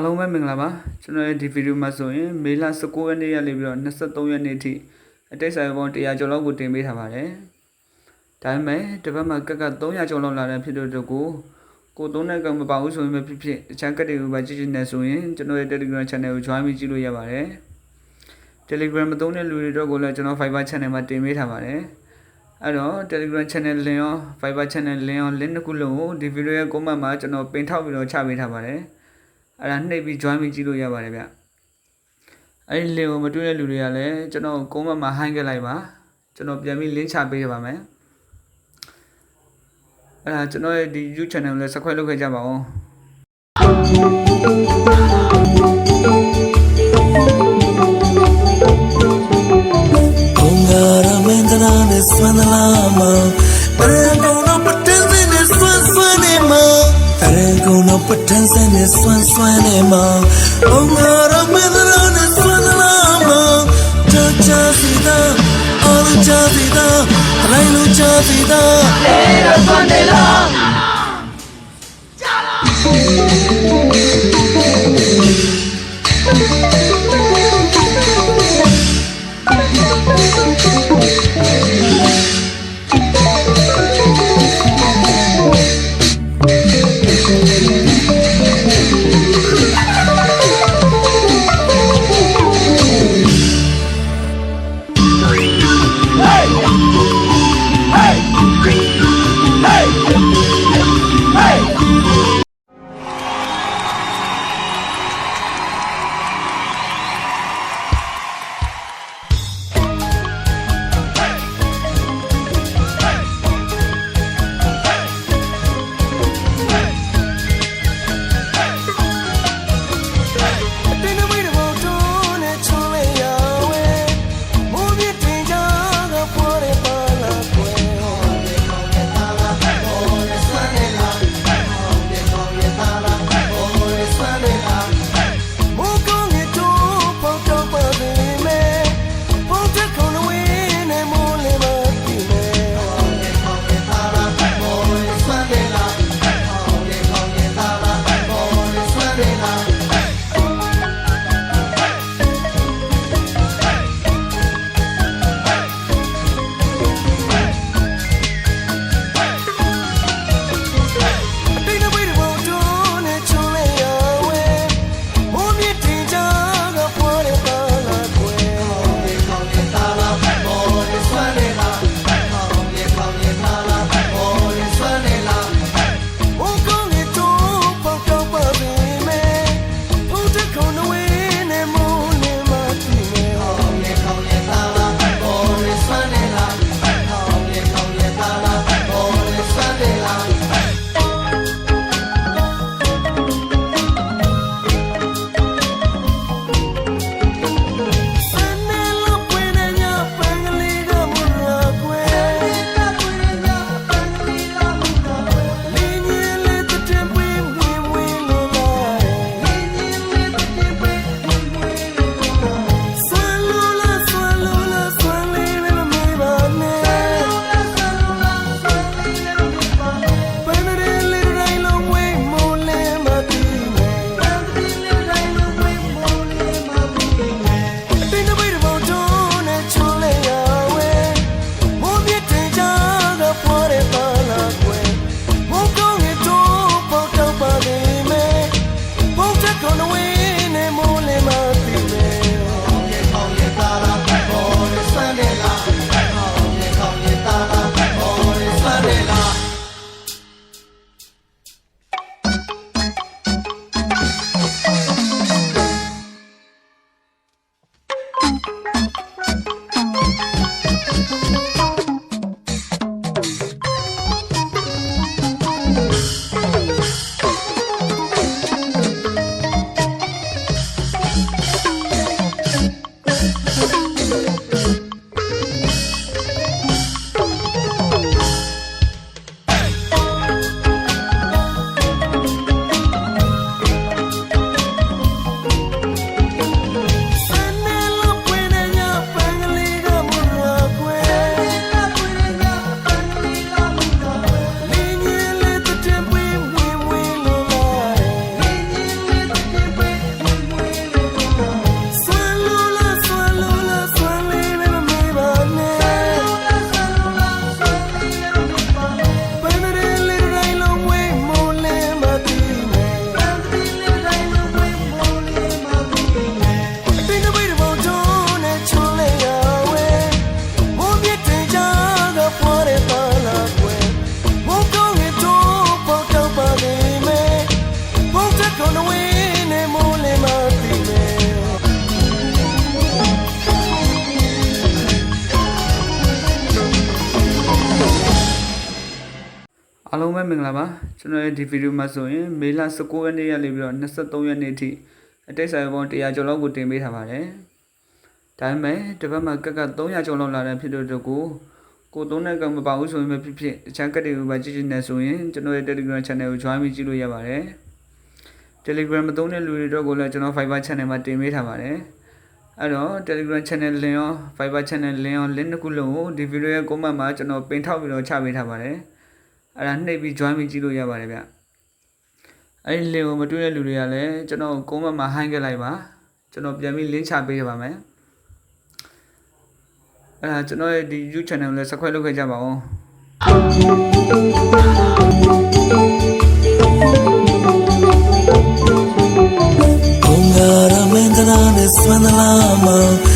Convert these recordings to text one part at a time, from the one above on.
အားလုံးပဲမင်္ဂလာပါကျွန်တော်ရဲ့ဒီဗီဒီယိုမှာဆိုရင်မေလ19ရက်နေ့ရက်နေပြီးတော့23ရက်နေ့အထိအတိတ်ဆိုင်ပေါင်း100ကျော်လောက်ကိုတင်ပေးထားပါတယ်ဒါပေမဲ့တစ်ပတ်မှာကက်က300ကျော်လောက်လာတဲ့ဖြစ်တဲ့အတွက်ကိုကိုသုံးတဲ့ကမပါဘူးဆိုရင်ပဲဖြစ်ဖြစ်တခြားကက်တွေကိုပဲကြည့်ကြည့်နေဆိုရင်ကျွန်တော်ရဲ့ Telegram channel ကို join ပြီးကြည့်လို့ရပါတယ် Telegram မသုံးတဲ့လူတွေတော့ကိုလည်းကျွန်တော် Viber channel မှာတင်ပေးထားပါတယ်အဲ့တော့ Telegram channel link ရော Viber channel link ရော link တစ်ခုလုံးကိုဒီဗီဒီယိုရဲ့ comment မှာကျွန်တော်ပင်ထောက်ပြီးတော့ချပေးထားပါတယ် အဲ့ဒါနှိပ်ပြီး join ပြီးကြည့်လို့ရပါတယ်ဗျအဲ့ဒီ link ကိုမတွေ့တဲ့လူတွေကလည်းကျွန်တော် comment မှာ hide ခဲ့လိုက်ပါကျွန်တော်ပြန်ပြီး link ချပေးပါမယ်အဲ့ဒါကျွန်တော်ရဲ့ဒီ YouTube channel ကိုလည်း subscribe လုပ်ခဲ့ကြပါဦးဘုံဂရမန္တနာနဲ့ဆွမ်းသလားမ တော့ပတန်းစနဲ့ဆွမ်းဆွမ်းနေမဘုံဂရမန္တနာနဲ့ဆွမ်းသလားမချာချာစီတာအော်ချာစီတာလိုင်းလိုချာစီတာမ ပဲမင်္ဂလာပါကျွန်တော်ရဲ့ဒီဗီဒီယိုမှာဆိုရင်မေလ19ရက်နေ့ရက်လေးပြီးတော့23ရက်နေ့အထိအတိတ်ဆိုင်ပေါင်း100ကျော်လောက်ကိုတင်ပေးထားပါတယ်ဒါပေမဲ့တစ်ပတ်မှာကက်က300ကျော်လောက်လာတဲ့ဖြစ်တဲ့အတွက်ကိုကိုသုံးတဲ့ကမပါဘူးဆိုရင်ပဲဖြစ်ဖြစ်တခြားကက်တွေကိုပဲကြည့်ချင်တယ်ဆိုရင်ကျွန်တော်ရဲ့ Telegram Channel ကို join ပြီးကြည့်လို့ရပါတယ် Telegram မသုံးတဲ့လူတွေတော့ကိုလည်းကျွန်တော် Viber Channel မှာတင်ပေးထားပါတယ်အဲ့တော့ Telegram Channel link ရော Viber Channel link ရော link တစ်ခုလုံးကိုဒီဗီဒီယိုရဲ့ comment မှာကျွန်တော်ပင်ထောက်ပြီးတော့ချပေးထားပါတယ် အဲ့ဒါနှိပ်ပြီး join ပြီးကြည့်လို့ရပါတယ်ဗျအဲ့ဒီ link ကိုမတွေ့တဲ့လူတွေကလည်းကျွန်တော် comment မှာ hang ခဲ့လိုက်ပါကျွန်တော်ပြန်ပြီး link ချပေးပါမယ်အဲ့ဒါကျွန်တော်ရဲ့ဒီ YouTube channel ကိုလည်း subscribe လုပ်ခဲ့ကြပါဦးဘုံငါရမင်းကနာနဲ့ဆွမ်း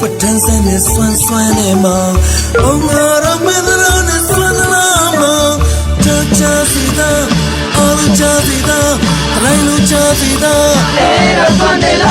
ပတန်းစင်းနဲ့ဆွမ်းဆွမ်းနေမဘုံငါရမင်းကနာနဲ့ဆွမ်းသလားမချာချာစီတာအော်ချာစီတာရိုင်းလူချာစီတာ Pero con el